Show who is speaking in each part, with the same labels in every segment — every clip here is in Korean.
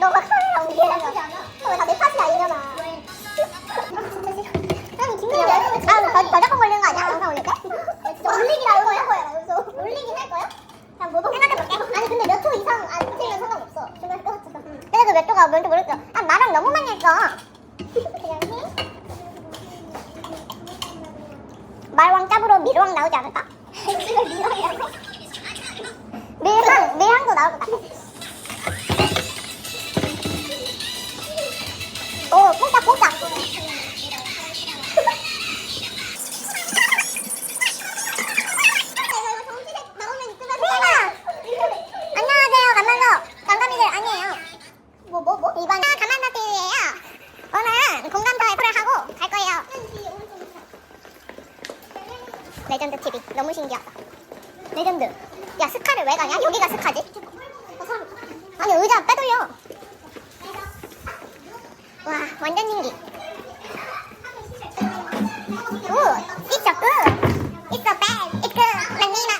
Speaker 1: 너가 카메라 옮기려면 왜다내 탓이야 이년아. 아니 아 저- 저작권 걸리는 거 아니야? 영상 올릴 때? 진짜 올리긴 할 거야. 거야 여기서. 올리긴 할 거야? 그냥 뭐 생각해볼게. 아니 근데 몇 초 이상 안 찍으면 상관없어. 중간에 끊었잖아 근데 그몇 초가 뭔지 모르겠어. 아 나랑 너무 많이 했어. 그냥 해 말왕 짭으로 미르왕 나오지 않을까? 이걸 미르왕이라고? 레전드 TV. 너무 신기하다. 레전드. 야, 스카를 왜 가냐? 여기가 스카지? 아니, 의자 빼돌려. 와, 완전 신기. 오, it's a good. It's a bad. It's good. 랑니나.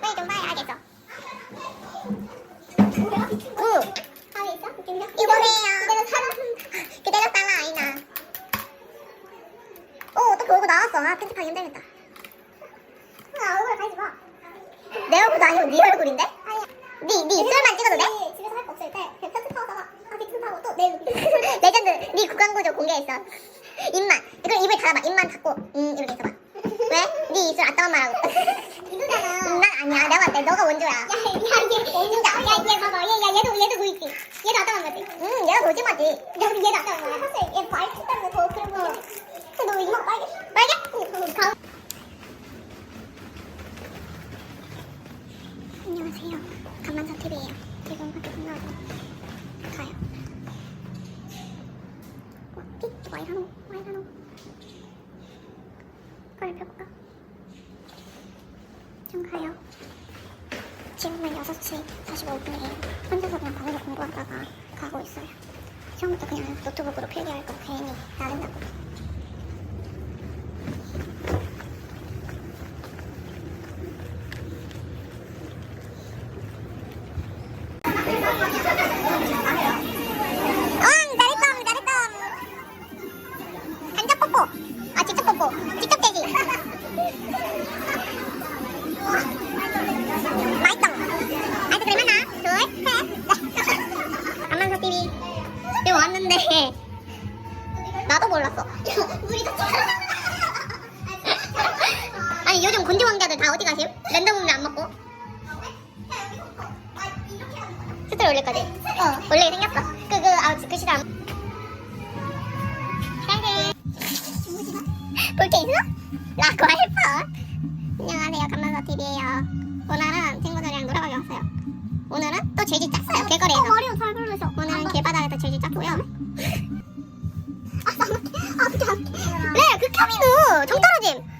Speaker 1: 빨리 좀 봐야겠어. 굿. 이거래요. 그대로 따라, 아이나. 오, 또 겨우고 나왔어. 아, 편집하기 힘들겠다. 아, 얼굴 가리지 마. 내 얼굴도 아니고 네 얼굴인데? 아니야. 네, 네 입술만 찍어도 돼? 집에서 할 거 없을 때 그냥 편집 하다가 아, 편집하고 또내 레전드. 네 구강 구조 공개했어. 입만. 그럼 입을 닫아봐. 입만 닫고 음 이렇게 있어봐. 왜? 네 입술 아따만 말하고. 이거잖아. 난 아니야. 내가 봤을 때 너가 원조야. 야, 야, 얘 진짜. 야, 얘 봐봐. 얘, 야, 얘도 얘도 그 있지. 얘도 아따만 맞지? 응, 얘가. 야, 근데 얘도 아따만. 사실 얘 말투 때문에 더 그런 거야. 근데 너 이마가 빨개? 빨개? 응. 가. 안녕하세요. 감만사 TV예요. 지금 밖에 끝나고 가요. 어, 띠, 와이라노, 와이라노. 거리 펴볼까? 좀 가요. 지금은 6시 45분이에요. 혼자서 그냥 방에서 공부하다가 가고 있어요. 처음부터 그냥 노트북으로 필기할 거 괜히 나른다고. 응, 잘했다, 잘했다. 간접 뽀뽀. 뽀뽀. 직접 대기. 맛있다. 아이스 크림 하나, 둘, 셋. 안만서 TV. 여기 왔는데 나도 몰랐어. 아니 요즘 곤지 왕자들 다 어디 가심? 랜덤 음료 안 먹고. 스토리 올릴 거지? 어, 올리게 생겼어. 그, 그, 아, 그 시간. 볼게 있어? 라고 할 뻔. 안녕하세요, 감만서 TV예요. 오늘은 친구들이랑 놀아가기 왔어요. 오늘은 또 제주 짰어요, 길거리에서. 머리가 잘 걸려서. 오늘은 길바닥에서 제주 짰고요. 아, 아, 그게 안 돼. 네, 극혐이누. 정 떨어짐.